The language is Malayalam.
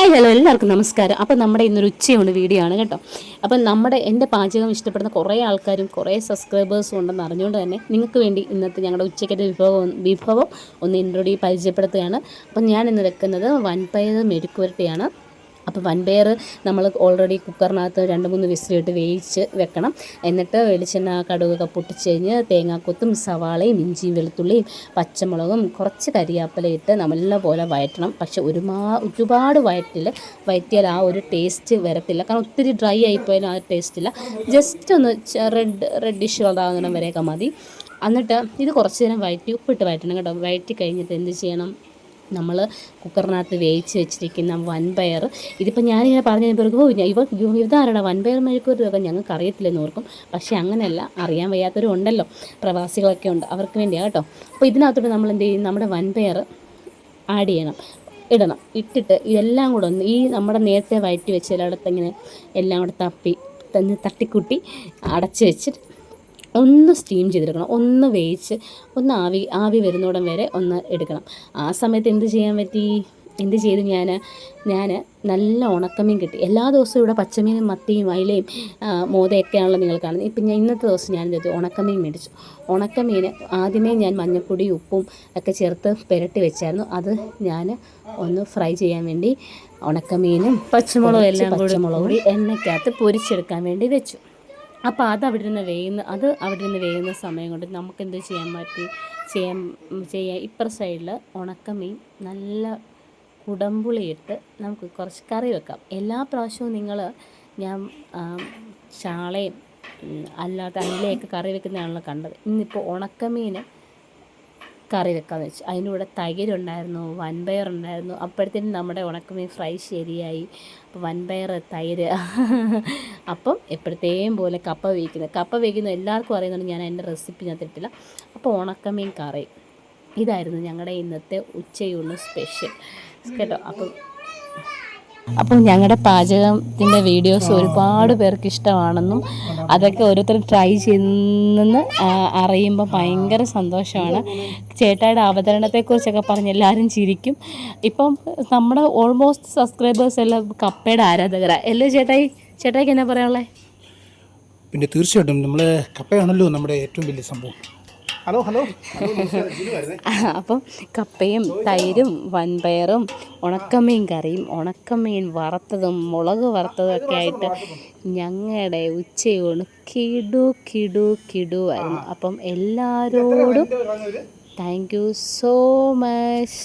ഹായ് ഹലോ എല്ലാവർക്കും നമസ്കാരം. അപ്പോൾ നമ്മുടെ ഇന്നൊരു ഉച്ചയൂണ് വീഡിയോ ആണ് കേട്ടോ. അപ്പം നമ്മുടെ എന്റെ പാചകം ഇഷ്ടപ്പെടുന്ന കുറേ ആൾക്കാരും കുറേ സബ്സ്ക്രൈബേഴ്സും ഉണ്ടെന്ന് അറിഞ്ഞുകൊണ്ട് തന്നെ നിങ്ങൾക്ക് വേണ്ടി ഇന്നത്തെ ഞങ്ങളുടെ ഉച്ചയ്ക്കത്തെ വിഭവം വിഭവം ഒന്ന് ഇൻട്രോഡി പരിചയപ്പെടുത്തുകയാണ്. അപ്പം ഞാൻ ഇന്ന് വെക്കുന്നത് വൻപയർ മെഴുക്കുവരട്ടിയാണ്. അപ്പോൾ വൻപയർ നമ്മൾ ഓൾറെഡി കുക്കറിനകത്ത് രണ്ട് മൂന്ന് വിസിലിട്ട് വേവിച്ച് വെക്കണം. എന്നിട്ട് വെളിച്ചെണ്ണ കടുകൊക്കെ പൊട്ടിച്ച് കഴിഞ്ഞ് തേങ്ങാക്കൊത്തും സവാളയും ഇഞ്ചിയും വെളുത്തുള്ളിയും പച്ചമുളകും കുറച്ച് കരിയാപ്പില ഇട്ട് നല്ലപോലെ വയറ്റണം. പക്ഷെ ഒരുമാ ഒരുപാട് വയറ്റിൽ വയറ്റിയാൽ ആ ഒരു ടേസ്റ്റ് വരത്തില്ല. കാരണം ഒത്തിരി ഡ്രൈ ആയിപ്പോയാലും ആ ടേസ്റ്റ് ഇല്ല. ജസ്റ്റ് ഒന്ന് റെഡ് റെഡിഷ് കളറാകുന്ന വരെയൊക്കെ മതി. എന്നിട്ട് ഇത് കുറച്ച് നേരം വയറ്റി ഉപ്പിട്ട് വയറ്റണം കേട്ടോ. വയറ്റി കഴിഞ്ഞിട്ട് എന്ത് ചെയ്യണം? നമ്മൾ കുക്കറിനകത്ത് വേവിച്ച് വെച്ചിരിക്കുന്ന വൻപയർ ഇതിപ്പോൾ ഞാനിങ്ങനെ പറഞ്ഞു കഴിഞ്ഞപ്പോൾ ഓ ഇവ ഇതാരടാ വൻപയർ മെഴുക്കുവരട്ടൊക്കെ ഞങ്ങൾക്ക് അറിയത്തില്ലെന്ന് ഓർക്കും. പക്ഷേ അങ്ങനെയല്ല അറിയാൻ വയ്യാത്തവരും ഉണ്ടല്ലോ പ്രവാസികളൊക്കെ ഉണ്ട് അവർക്ക് വേണ്ടിയാണ് കേട്ടോ. അപ്പോൾ ഇതിനകത്തോട്ട് നമ്മൾ എന്ത് ചെയ്യും? നമ്മുടെ വൻപയർ ആഡ് ചെയ്യണം ഇടണം ഇട്ടിട്ട് ഇതെല്ലാം കൂടെ ഒന്ന് ഈ നമ്മുടെ നേരത്തെ വയറ്റി വെച്ച് എല്ലായിടത്ത് ഇങ്ങനെ എല്ലാം കൂടെ തപ്പി തന്നെ തട്ടിക്കൂട്ടി അടച്ച് വെച്ചിട്ട് ഒന്ന് സ്റ്റീം ചെയ്തെടുക്കണം. ഒന്ന് വേവിച്ച് ഒന്ന് ആവി ആവി വരുന്നോടം വരെ ഒന്ന് എടുക്കണം. ആ സമയത്ത് എന്ത് ചെയ്യാൻ പറ്റി? എന്ത് ചെയ്തു ഞാൻ ഞാൻ നല്ല ഉണക്കമീൻ കിട്ടി. എല്ലാ ദിവസവും ഇവിടെ പച്ചമീനും മത്തിയും അയിലയും മോതയൊക്കെയാണല്ലോ നിങ്ങൾ കാണുന്നത്. ഇപ്പം ഞാൻ ഇന്നത്തെ ദിവസം ഞാൻ ചെയ്തു? ഉണക്കമീൻ മേടിച്ചു. ഉണക്കമീൻ ആദ്യമേ ഞാൻ മഞ്ഞൾപ്പൊടി ഉപ്പും ഒക്കെ ചേർത്ത് പുരട്ടി വെച്ചായിരുന്നു. അത് ഞാൻ ഒന്ന് ഫ്രൈ ചെയ്യാൻ വേണ്ടി ഉണക്കമീനും പച്ചമുളകും എല്ലാം പച്ചമുളക് കൂടി എണ്ണയ്ക്കകത്ത് പൊരിച്ചെടുക്കാൻ വേണ്ടി വെച്ചു. അപ്പോൾ അത് അവിടെ നിന്ന് വേകുന്ന അത് അവിടെ നിന്ന് വേകുന്ന സമയം കൊണ്ട് നമുക്ക് എന്ത് ചെയ്യാൻ പറ്റി? ചെയ്യാൻ ചെയ്യാൻ ഇപ്പുറ സൈഡിൽ ഉണക്കമീൻ നല്ല കുടംപുളിയിട്ട് നമുക്ക് കുറച്ച് കറി വെക്കാം. എല്ലാ പ്രാവശ്യവും നിങ്ങൾ ഞാൻ ചാളയും അല്ലാത്ത അയിലയൊക്കെ കറി വെക്കുന്നതാണല്ലോ കണ്ടത്. ഇന്നിപ്പോൾ ഉണക്കമീൻ കറി വെക്കാമെന്ന് വെച്ചു. അതിന്റെ കൂടെ തൈരുണ്ടായിരുന്നു വൻപയർ ഉണ്ടായിരുന്നു. അപ്പോഴത്തേനും നമ്മുടെ ഉണക്കമീൻ ഫ്രൈ ശരിയായി. അപ്പോൾ വൻപയർ തൈര്. അപ്പം എപ്പോഴത്തേയും പോലെ കപ്പ വേവിക്കുന്നത് കപ്പ വേവിക്കുന്നത് എല്ലാവർക്കും അറിയുന്നുണ്ട്. ഞാൻ അതിന്റെ റെസിപ്പി ഞാൻ തരത്തില്ല. അപ്പോൾ ഉണക്കമീൻ കറി. ഇതായിരുന്നു ഞങ്ങളുടെ ഇന്നത്തെ ഉച്ചയൂണ് സ്പെഷ്യൽ. കേട്ടോ? അപ്പം അപ്പോൾ ഞങ്ങളുടെ പാചകത്തിന്റെ വീഡിയോസ് ഒരുപാട് പേർക്ക് ഇഷ്ടമാണെന്നും അതൊക്കെ ഓരോരുത്തർ ട്രൈ ചെയ്യുന്നെന്ന് അറിയുമ്പോൾ ഭയങ്കര സന്തോഷമാണ്. ചേട്ടായുടെ അവതരണത്തെക്കുറിച്ചൊക്കെ പറഞ്ഞ് എല്ലാവരും ചിരിക്കും. ഇപ്പം നമ്മുടെ ഓൾമോസ്റ്റ് സബ്സ്ക്രൈബേഴ്സ് എല്ലാം കപ്പയുടെ ആരാധകരാണ് അല്ലേ ചേട്ടായി? ചേട്ടായിക്ക് എന്നാ പറയാനുള്ളത് പിന്നെ തീർച്ചയായിട്ടും നമ്മൾ കപ്പയാണല്ലോ നമ്മുടെ ഏറ്റവും വലിയ സംഭവം. ഹലോ ഹലോ അപ്പം കപ്പയും തൈരും വൻപയറും ഉണക്കമീൻ കറിയും ഉണക്കമീൻ വറുത്തതും മുളക് വറുത്തതും ഒക്കെ ആയിട്ട് ഞങ്ങളുടെ ഉച്ചയൂണ് കിടു കിടു കിടു ആയിരുന്നു. അപ്പം എല്ലാവരോടും താങ്ക് യു സോ മച്ച്